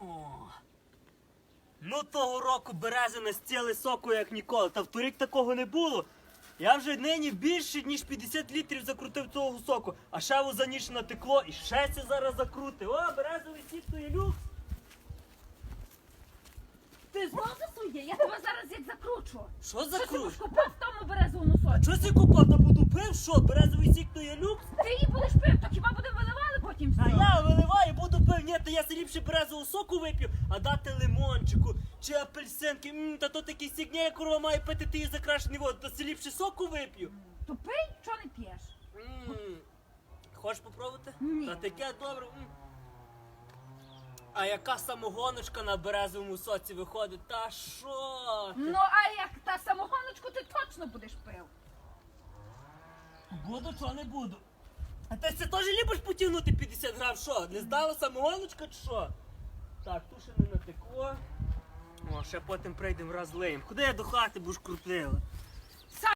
О. Ну того року берези настіли соку як ніколи, та вторік такого не було. Я вже нині більше, ніж 50 літрів закрутив цього соку, а ще за ніч натекло і ще це зараз закрути. О, березовий сік то є люкс. Ти знов за своє? Я тебе зараз як закручу. Що Що ти купив в тому березовому соці? Що це купав та буду пив? Що, березовий сік то є люкс? Ти будеш пив, то хіба будемо виливали потім все? А я виливаю, буду пив, ні, то я ліпше березового соку вип'ю, а дати лимончику чи апельсинки. М, та то такий сік, ні, як корова має пити, ти її закрашений воду, то си ліпше соку вип'ю. То пий, що не п'єш? М, Хочеш попробувати? Ні. Та таке добре. М. А яка самогоночка на березовому соці виходить? Та що? ти? Ну, а як та самогоночку ти точно будеш пив. Буду, що не буду. А ти це теж любиш потягнути 50 грам, що? Не здала самогоночка чи що? Так, ще не натекло. О, ще потім прийдемо розлиємо. Куди я до хати будеш крутила?